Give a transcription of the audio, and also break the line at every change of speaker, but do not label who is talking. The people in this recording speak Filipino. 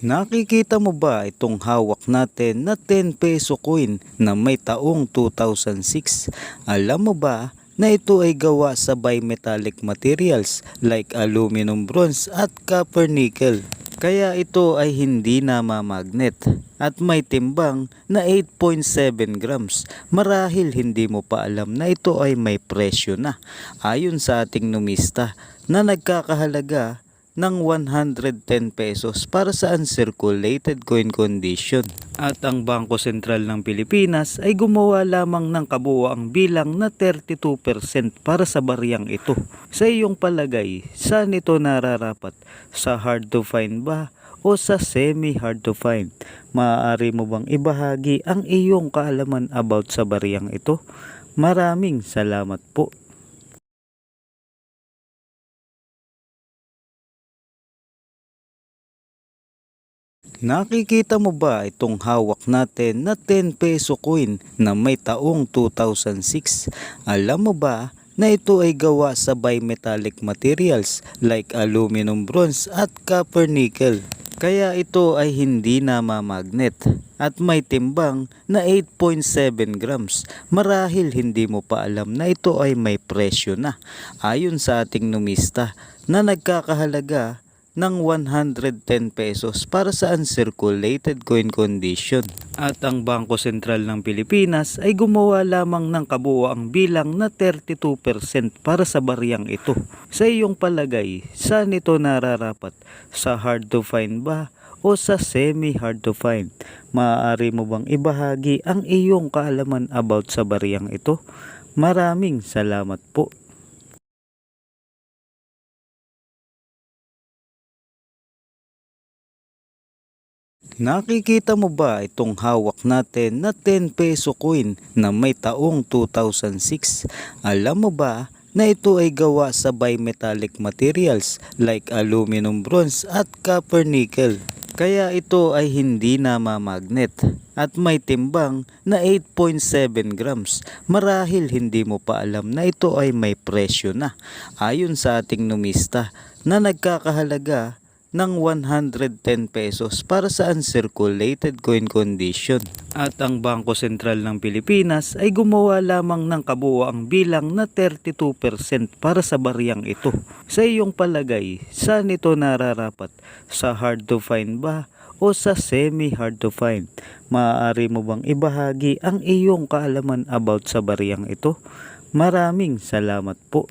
Nakikita mo ba itong hawak natin na 10 peso coin na may taong 2006? Alam mo ba na ito ay gawa sa bimetallic materials like aluminum bronze at copper nickel. Kaya ito ay hindi namamagnet at may timbang na 8.7 grams. Marahil hindi mo pa alam na ito ay may presyo na. Ayon sa ating numista na nagkakahalaga ng 110 pesos para sa uncirculated coin condition. At ang Bangko Sentral ng Pilipinas ay gumawa lamang ng kabuoang bilang na 32% para sa bariyang ito. Sa iyong palagay, saan ito nararapat? Sa hard to find ba? o sa semi-hard to find. Maaari mo bang ibahagi ang iyong kaalaman about sa bariyang ito? Maraming salamat po. Nakikita mo ba itong hawak natin na 10 peso coin na may taong 2006? Alam mo ba na ito ay gawa sa bimetallic materials like aluminum bronze at copper nickel. Kaya ito ay hindi namamagnet at may timbang na 8.7 grams. Marahil hindi mo pa alam na ito ay may presyo na. Ayon sa ating numista na nagkakahalaga ng 110 pesos para sa uncirculated coin condition. At ang Bangko Sentral ng Pilipinas ay gumawa lamang ng kabuoang bilang na 32% para sa bariyang ito. Sa iyong palagay, saan ito nararapat? Sa hard to find ba? o sa semi-hard to find. Maaari mo bang ibahagi ang iyong kaalaman about sa bariyang ito? Maraming salamat po. Nakikita mo ba itong hawak natin na 10 peso coin na may taong 2006? Alam mo ba na ito ay gawa sa bimetallic materials like aluminum bronze at copper nickel. Kaya ito ay hindi namamagnet at may timbang na 8.7 grams. Marahil hindi mo pa alam na ito ay may presyo na. Ayon sa ating numista na nagkakahalaga ng 110 pesos para sa uncirculated coin condition. At ang Bangko Sentral ng Pilipinas ay gumawa lamang ng kabuoang bilang na 32% para sa bariyang ito. Sa iyong palagay, saan ito nararapat? Sa hard to find ba? o sa semi-hard to find. Maaari mo bang ibahagi ang iyong kaalaman about sa bariyang ito? Maraming salamat po.